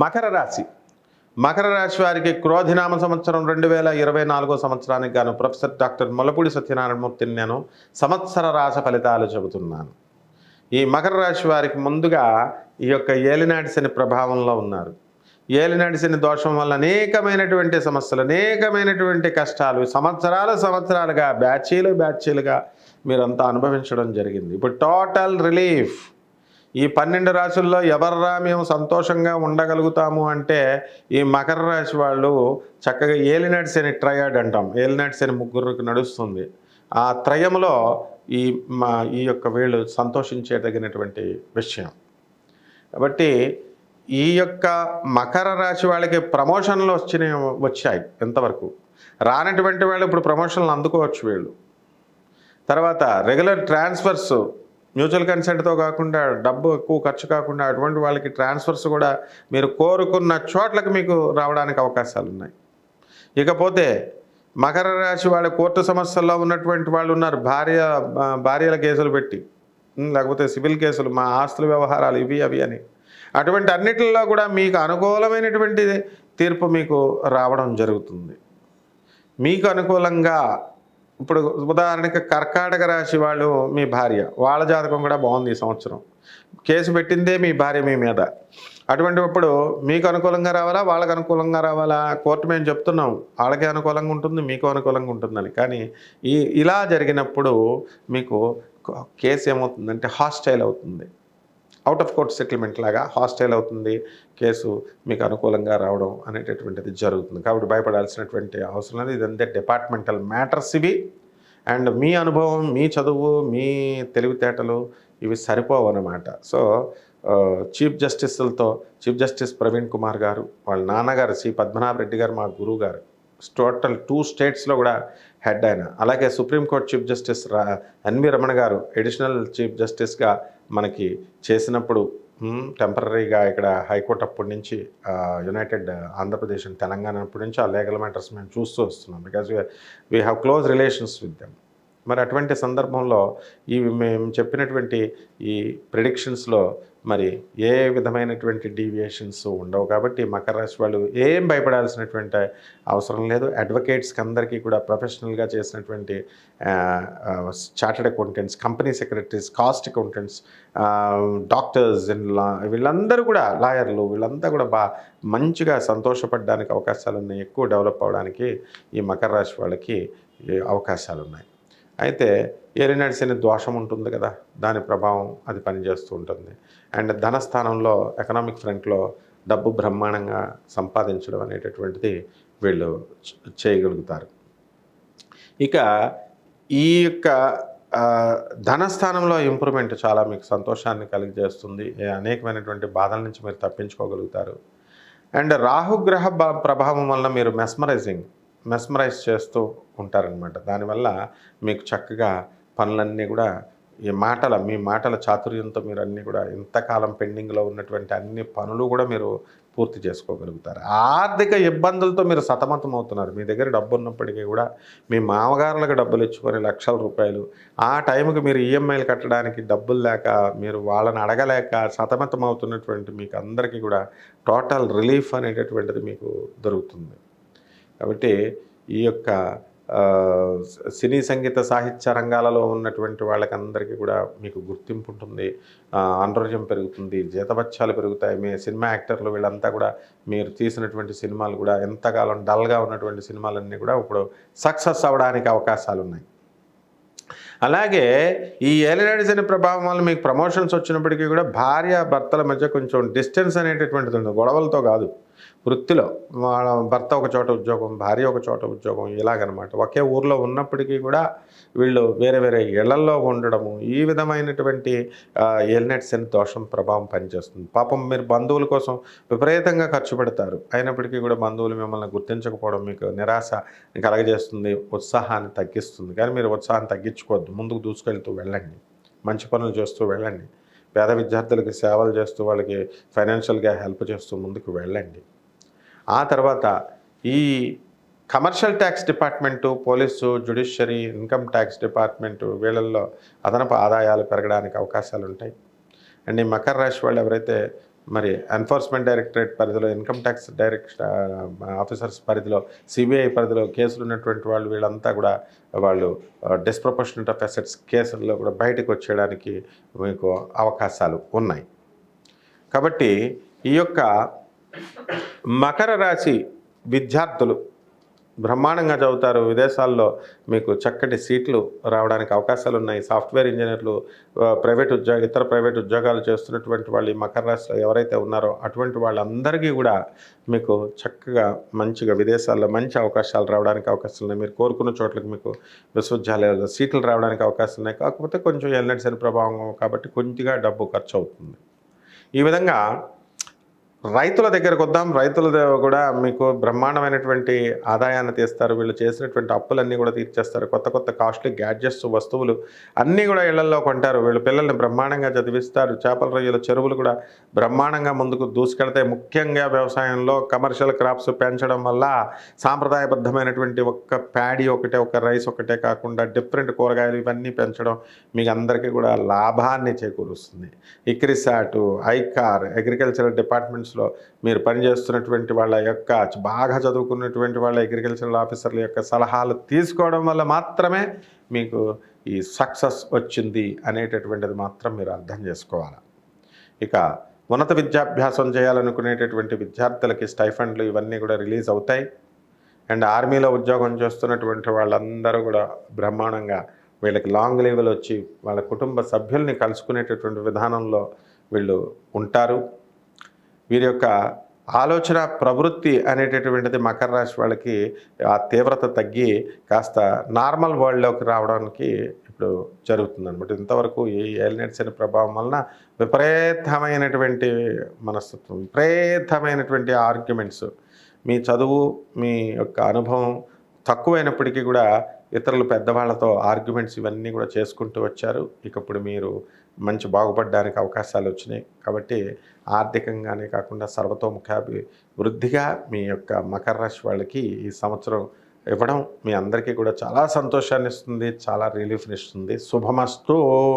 మకర రాశి. మకర రాశి వారికి క్రోధినామ సంవత్సరం రెండు వేల ఇరవై నాలుగో సంవత్సరానికి గాను ప్రొఫెసర్ డాక్టర్ మొలపూడి సత్యనారాయణమూర్తిని నేను సంవత్సర రాశ ఫలితాలు చెబుతున్నాను. ఈ మకర రాశి వారికి ముందుగా ఈ యొక్క ఏలినాటి శని ప్రభావంలో ఉన్నారు. ఏలినాటి శని దోషం వల్ల అనేకమైనటువంటి సమస్యలు అనేకమైనటువంటి కష్టాలు సంవత్సరాలు సంవత్సరాలుగా బ్యాచీలు బ్యాచీలుగా మీరంతా అనుభవించడం జరిగింది. ఇప్పుడు టోటల్ రిలీఫ్ ఈ పన్నెండు రాశుల్లో ఎవర్రా మేము సంతోషంగా ఉండగలుగుతాము అంటే ఈ మకర రాశి వాళ్ళు చక్కగా ఏలినాటి శని ట్రయాడ్ అంటాం. ఏలినాటి శని ముగ్గురికి నడుస్తుంది. ఆ త్రయంలో ఈ మా ఈ యొక్క వీళ్ళు సంతోషించేదగినటువంటి విషయం. కాబట్టి ఈ యొక్క మకర రాశి వాళ్ళకి ప్రమోషన్లు వచ్చిన వచ్చాయి ఎంతవరకు రానటువంటి వాళ్ళు ఇప్పుడు ప్రమోషన్లు అందుకోవచ్చు వీళ్ళు. తర్వాత రెగ్యులర్ ట్రాన్స్ఫర్స్ మ్యూచువల్ కన్సెంట్తో కాకుండా డబ్బు ఎక్కువ ఖర్చు కాకుండా అటువంటి వాళ్ళకి ట్రాన్స్ఫర్స్ కూడా మీరు కోరుకున్న చోట్లకు మీకు రావడానికి అవకాశాలు ఉన్నాయి. ఇకపోతే మకర రాశి వాళ్ళ కోర్టు సమస్యల్లో ఉన్నటువంటి వాళ్ళు ఉన్నారు. భార్య భార్యల కేసులు పెట్టి లేకపోతే సివిల్ కేసులు మా ఆస్తుల వ్యవహారాలు ఇవి అవి అని. అటువంటి అన్నిటిలో కూడా మీకు అనుకూలమైనటువంటి తీర్పు మీకు రావడం జరుగుతుంది. మీకు అనుకూలంగా ఇప్పుడు ఉదాహరణకి కర్కాటక రాశి వాళ్ళు మీ భార్య వాళ్ళ జాతకం కూడా బాగుంది ఈ సంవత్సరం. కేసు పెట్టిందే మీ భార్య మీ మీద. అటువంటిప్పుడు మీకు అనుకూలంగా రావాలా వాళ్ళకి అనుకూలంగా రావాలా? కోర్టు మేము చెప్తున్నాం వాళ్ళకి అనుకూలంగా ఉంటుంది మీకు అనుకూలంగా ఉంటుందని. కానీ ఈ ఇలా జరిగినప్పుడు మీకు కేసు ఏమవుతుందంటే హాస్టైల్ అవుతుంది. అవుట్ ఆఫ్ కోర్ట్ సెటిల్మెంట్ లాగా హాస్టైల్ అవుతుంది కేసు మీకు అనుకూలంగా రావడం అనేటటువంటిది జరుగుతుంది. కాబట్టి భయపడాల్సినటువంటి అవసరం లేదు. ఇదంతే డిపార్ట్మెంటల్ మ్యాటర్స్ ఇవి. అండ్ మీ అనుభవం మీ చదువు మీ తెలివితేటలు ఇవి సరిపోవు అన్నమాట. సో చీఫ్ జస్టిస్లతో చీఫ్ జస్టిస్ ప్రవీణ్ కుమార్ గారు వాళ్ళ నాన్నగారు సి పద్మనాభ రెడ్డి గారు మా గురువు గారు టోటల్ టూ స్టేట్స్లో కూడా హెడ్ ఆయన. అలాగే సుప్రీంకోర్టు చీఫ్ జస్టిస్ రా N V Ramana garu additional chief జస్టిస్గా మనకి చేసినప్పుడు టెంపరీగా ఇక్కడ హైకోర్టు అప్పటి నుంచి యునైటెడ్ ఆంధ్రప్రదేశ్ అండ్ తెలంగాణ అప్పటి నుంచి ఆ లీగల్ మ్యాటర్స్ మేము చూస్తూ వస్తున్నాం. Because we have close relations with them మరి అటువంటి సందర్భంలో ఈ మేము చెప్పినటువంటి ఈ ప్రిడిక్షన్స్లో మరి ఏ విధమైనటువంటి డీవియేషన్స్ ఉండవు కాబట్టి మకర రాశి వాళ్ళు ఏం భయపడాల్సినటువంటి అవసరం లేదు. అడ్వకేట్స్కి అందరికీ కూడా ప్రొఫెషనల్గా చేసినటువంటి chartered accountants company secretaries cost accountants doctors and law వీళ్ళందరూ కూడా లాయర్లు వీళ్ళంతా కూడా బా మంచిగా సంతోషపడడానికి అవకాశాలు ఉన్నాయి ఎక్కువ డెవలప్ అవడానికి ఈ మకర రాశి వాళ్ళకి అవకాశాలు ఉన్నాయి అయితే ఏలినాటి శని దోషం ఉంటుంది కదా దాని ప్రభావం అది పనిచేస్తూ ఉంటుంది. అండ్ ధనస్థానంలో ఎకనామిక్ ఫ్రంట్లో డబ్బు బ్రహ్మాండంగా సంపాదించడం అనేటటువంటిది వీళ్ళు చేయగలుగుతారు. ఇక ఈ యొక్క ధనస్థానంలో ఇంప్రూవ్మెంట్ చాలా మీకు సంతోషాన్ని కలిగజేస్తుంది. అనేకమైనటువంటి బాధల నుంచి మీరు తప్పించుకోగలుగుతారు. అండ్ రాహుగ్రహ ప్రభావం వల్ల మీరు మెస్మరైజింగ్ మెస్మరైజ్ చేస్తూ ఉంటారనమాట దానివల్ల మీకు చక్కగా పనులన్నీ కూడా ఈ మాటల మీ మాటల చాతుర్యంతో మీరు అన్నీ కూడా ఇంతకాలం పెండింగ్లో ఉన్నటువంటి అన్ని పనులు కూడా మీరు పూర్తి చేసుకోగలుగుతారు. ఆర్థిక ఇబ్బందులతో మీరు సతమతం అవుతున్నారు మీ దగ్గర డబ్బు ఉన్నప్పటికీ కూడా మీ మామగారులకు డబ్బులు ఇచ్చుకొని లక్షల రూపాయలు ఆ టైంకి మీరు ఈఎంఐలు కట్టడానికి డబ్బులు లేక మీరు వాళ్ళని అడగలేక సతమతం అవుతున్నటువంటి మీకు అందరికీ కూడా టోటల్ రిలీఫ్ అనేటటువంటిది మీకు దొరుకుతుంది. కాబట్టి ఈ యొక్క సినీ సంగీత సాహిత్య రంగాలలో ఉన్నటువంటి వాళ్ళకందరికీ కూడా మీకు గుర్తింపు ఉంటుంది ఆ, పెరుగుతుంది జీతభత్యాలు పెరుగుతాయి. మీ సినిమా యాక్టర్లు వీళ్ళంతా కూడా మీరు తీసినటువంటి సినిమాలు కూడా ఎంతకాలం డల్గా ఉన్నటువంటి సినిమాలన్నీ కూడా ఇప్పుడు సక్సెస్ అవ్వడానికి అవకాశాలు ఉన్నాయి అలాగే ఈ ఏలినాడి శని ప్రభావం వల్ల మీకు ప్రమోషన్స్ వచ్చినప్పటికీ కూడా భార్య భర్తల మధ్య కొంచెం డిస్టెన్స్ అనేటటువంటిది ఉంది గొడవలతో కాదు. వృత్తిలో. వాళ్ళ భర్త ఒక చోట ఉద్యోగం భార్య ఒక చోట ఉద్యోగం ఇలాగనమాట. ఒకే ఊర్లో ఉన్నప్పటికీ కూడా వీళ్ళు వేరే వేరే ఇళ్ళల్లో ఉండడము ఈ విధమైనటువంటి ఏలినట్ శని దోషం ప్రభావం పనిచేస్తుంది. పాపం మీరు బంధువుల కోసం విపరీతంగా ఖర్చు పెడతారు. అయినప్పటికీ కూడా బంధువులు మిమ్మల్ని గుర్తించకపోవడం మీకు నిరాశ కలగజేస్తుంది ఉత్సాహాన్ని తగ్గిస్తుంది. కానీ మీరు ఉత్సాహాన్ని తగ్గించుకోవద్దు. ముందుకు దూసుకెళ్తూ వెళ్ళండి. మంచి పనులు చేస్తూ వెళ్ళండి. పేద విద్యార్థులకి సేవలు చేస్తూ వాళ్ళకి ఫైనాన్షియల్గా హెల్ప్ చేస్తూ ముందుకు వెళ్ళండి. ఆ తర్వాత ఈ commercial tax department police judiciary income tax department వీళ్ళల్లో అదనపు ఆదాయాలు పెరగడానికి అవకాశాలు ఉంటాయి అండ్ ఈ మకర రాశి వాళ్ళు ఎవరైతే మరి ఎన్ఫోర్స్మెంట్ డైరెక్టరేట్ పరిధిలో ఇన్కమ్ ట్యాక్స్ డైరెక్ట్ ఆఫీసర్స్ పరిధిలో సిబిఐ పరిధిలో కేసులు ఉన్నటువంటి వాళ్ళు వీళ్ళంతా కూడా వాళ్ళు డిస్ప్రపోర్షనట్ ఆఫ్ అసెట్స్ కేసుల్లో కూడా బయటకు వచ్చేయడానికి మీకు అవకాశాలు ఉన్నాయి. కాబట్టి ఈ యొక్క మకర రాశి విద్యార్థులు బ్రహ్మాండంగా చదువుతారు. విదేశాల్లో మీకు చక్కటి సీట్లు రావడానికి అవకాశాలు ఉన్నాయి సాఫ్ట్వేర్ ఇంజనీర్లు ప్రైవేట్ ఉద్యోగ ఇతర ప్రైవేట్ ఉద్యోగాలు చేస్తున్నటువంటి వాళ్ళు ఈ మకర రాశిలో ఎవరైతే ఉన్నారో అటువంటి వాళ్ళందరికీ కూడా మీకు చక్కగా మంచిగా విదేశాల్లో మంచి అవకాశాలు రావడానికి అవకాశాలు ఉన్నాయి మీరు కోరుకున్న చోట్లకి మీకు విశ్వవిద్యాలయాల్లో సీట్లు రావడానికి అవకాశాలు ఉన్నాయి కాకపోతే కొంచెం ఎల్నెట్ ప్రభావం కాబట్టి కొద్దిగా డబ్బు ఖర్చు అవుతుంది. ఈ విధంగా రైతుల దగ్గరకు వద్దాం. రైతుల కూడా మీకు బ్రహ్మాండమైనటువంటి ఆదాయాన్ని తీస్తారు. వీళ్ళు చేసినటువంటి అప్పులన్నీ కూడా తీర్చేస్తారు. కొత్త కొత్త కాస్ట్లీ గ్యాడ్జెట్స్ వస్తువులు అన్నీ కూడా ఇళ్ళలో కొంటారు. వీళ్ళు పిల్లల్ని బ్రహ్మాండంగా చదివిస్తారు. చేపల రొయ్యల చెరువులు కూడా బ్రహ్మాండంగా ముందుకు దూసుకెళ్తాయి. ముఖ్యంగా వ్యవసాయంలో కమర్షియల్ క్రాప్స్ పెంచడం వల్ల సాంప్రదాయబద్ధమైనటువంటి ఒక్క ప్యాడీ ఒకటే ఒక రైస్ ఒకటే కాకుండా డిఫరెంట్ కూరగాయలు ఇవన్నీ పెంచడం మీకు అందరికీ కూడా లాభాన్ని చేకూరుస్తుంది. ఇక్రిసాటు ఐకార్ అగ్రికల్చరల్ డిపార్ట్మెంట్స్లో మీరు పనిచేస్తున్నటువంటి వాళ్ళ యొక్క బాగా చదువుకున్నటువంటి వాళ్ళ అగ్రికల్చరల్ ఆఫీసర్ల యొక్క సలహాలు తీసుకోవడం వల్ల మాత్రమే మీకు ఈ సక్సెస్ వచ్చింది అనేటటువంటిది మాత్రం మీరు అర్థం చేసుకోవాలి? ఇక ఉన్నత విద్యాభ్యాసం చేయాలనుకునేటటువంటి విద్యార్థులకి స్టైఫండ్లు ఇవన్నీ కూడా రిలీజ్ అవుతాయి. అండ్ ఆర్మీలో ఉద్యోగం చేస్తున్నటువంటి వాళ్ళందరూ కూడా బ్రహ్మాండంగా వీళ్ళకి లాంగ్ లీవ్లు వచ్చి వాళ్ళ కుటుంబ సభ్యుల్ని కలుసుకునేటటువంటి విధానంలో వీళ్ళు ఉంటారు. వీరి యొక్క ఆలోచన ప్రవృత్తి అనేటటువంటిది మకర రాశి వాళ్ళకి ఆ తీవ్రత తగ్గి కాస్త నార్మల్ వరల్డ్లోకి రావడానికి ఇప్పుడు జరుగుతుంది అనమాట ఇంతవరకు ఈ ఎలినెట్స్ అనే ప్రభావం వలన విపరీతమైనటువంటి మనస్తత్వం విపరీతమైనటువంటి ఆర్గ్యుమెంట్స్ మీ చదువు మీ యొక్క అనుభవం తక్కువైనప్పటికీ కూడా ఇతరులు పెద్దవాళ్ళతో ఆర్గ్యుమెంట్స్ ఇవన్నీ కూడా చేసుకుంటూ వచ్చారు. ఇకప్పుడు మీరు మంచి బాగుపడడానికి అవకాశాలు వచ్చినాయి. కాబట్టి ఆర్థికంగానే కాకుండా సర్వతోముఖాభి వృద్ధిగా మీ యొక్క మకర రాశి వాళ్ళకి ఈ సంవత్సరం ఇవ్వడం మీ అందరికీ కూడా చాలా సంతోషాన్ని ఇస్తుంది చాలా రిలీఫ్ని ఇస్తుంది శుభమస్తు.